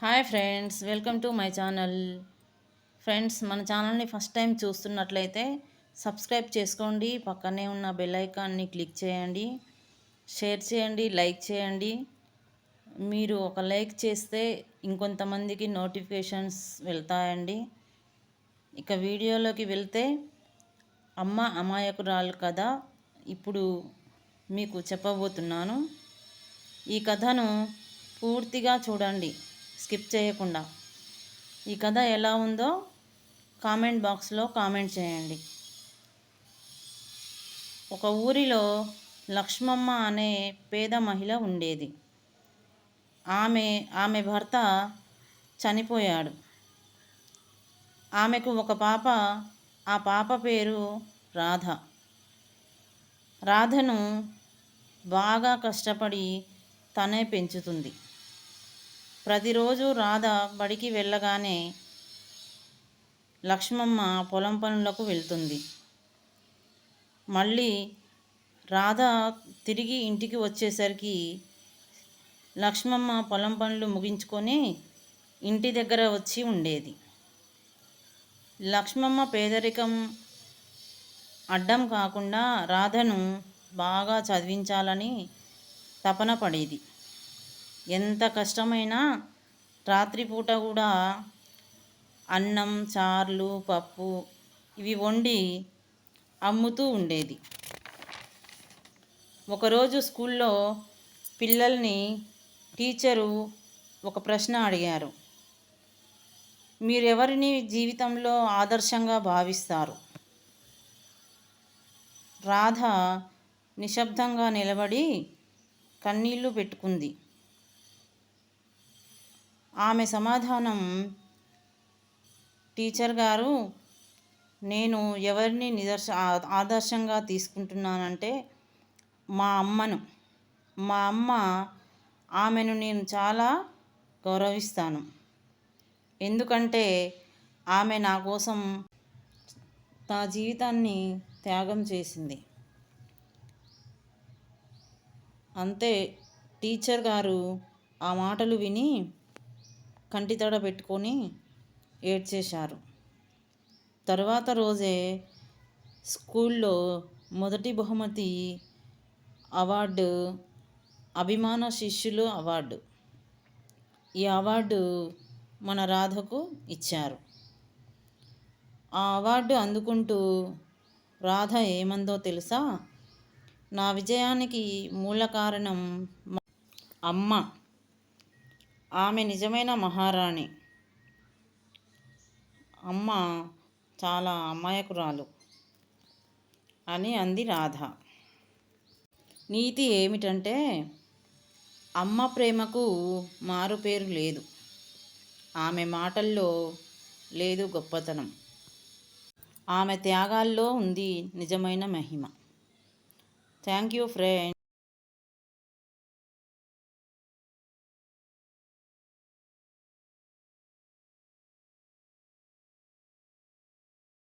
Hi friends welcome to my channel. Friends మన ఛానల్ని first time చూస్తున్నట్లయితే సబ్స్క్రైబ్ చేసుకోండి పక్కనే ఉన్న బెల్ ఐకాన్ని క్లిక్ చేయండి షేర్ చేయండి లైక్ చేయండి. మీరు ఒక లైక్ చేస్తే ఇంకొంతమందికి నోటిఫికేషన్స్ వెళ్తాయండి. ఇక వీడియోలోకి వెళ్తే అమ్మ అమాయకురాలు కథ ఇప్పుడు మీకు చెప్పబోతున్నాను. ఈ కథను పూర్తిగా చూడండి. స్కిప్ చేయకుండా. ఈ కథ ఎలా ఉందో కామెంట్ బాక్స్లో కామెంట్ చేయండి. ఒక ఊరిలో లక్ష్మమ్మ అనే పేద మహిళ ఉండేది. ఆమె ఆమె భర్త చనిపోయాడు. ఆమెకు ఒక పాప ఆ పాప పేరు రాధ. రాధను బాగా కష్టపడి తనే పెంచుతుంది. ప్రతిరోజు రాధ బడికి వెళ్ళగానే లక్ష్మమ్మ పొలం పనులకు వెళ్తుంది. మళ్ళీ రాధ తిరిగి ఇంటికి వచ్చేసరికి లక్ష్మమ్మ పొలం పనులు ముగించుకొని ఇంటి దగ్గర వచ్చి ఉండేది. లక్ష్మమ్మ పేదరికం అడ్డం కాకుండా రాధను బాగా చదివించాలని తపన పడేది. ఎంత కష్టమైనా రాత్రిపూట కూడా అన్నం చార్లు పప్పు ఇవి వండి అమ్ముతూ ఉండేది. ఒకరోజు స్కూల్లో పిల్లల్ని టీచరు ఒక ప్రశ్న అడిగారు. మీరెవరిని జీవితంలో ఆదర్శంగా భావిస్తారు? రాధ నిశ్శబ్దంగా నిలబడి కన్నీళ్ళు పెట్టుకుంది. ఆమె సమాధానం. టీచర్ గారు నేను ఎవరిని నిదర్శ ఆదర్శంగా తీసుకుంటున్నానంటే మా అమ్మను. మా అమ్మ ఆమెను నేను చాలా గౌరవిస్తాను. ఎందుకంటే ఆమె నా కోసం నా జీవితాన్ని త్యాగం చేసింది. అంతే టీచర్ గారు ఆ మాటలు విని కంటితడ పెట్టుకొని ఏడ్చేశారు. తర్వాత రోజే స్కూల్లో మొదటి బహుమతి అవార్డు అభిమాన శిష్యులు అవార్డు. ఈ అవార్డు మన రాధకు ఇచ్చారు. ఆ అవార్డు అందుకుంటూ రాధ ఏమందో తెలుసా? నా విజయానికి మూల కారణం అమ్మ. ఆమె నిజమైన మహారాణి. అమ్మ చాలా అమాయకురాలు అని అంది రాధ. నీతి ఏమిటంటే అమ్మ ప్రేమకు మారుపేరు లేదు. ఆమె మాటల్లో లేదు గొప్పతనం. ఆమె త్యాగాల్లో ఉంది నిజమైన మహిమ. Thank you friend.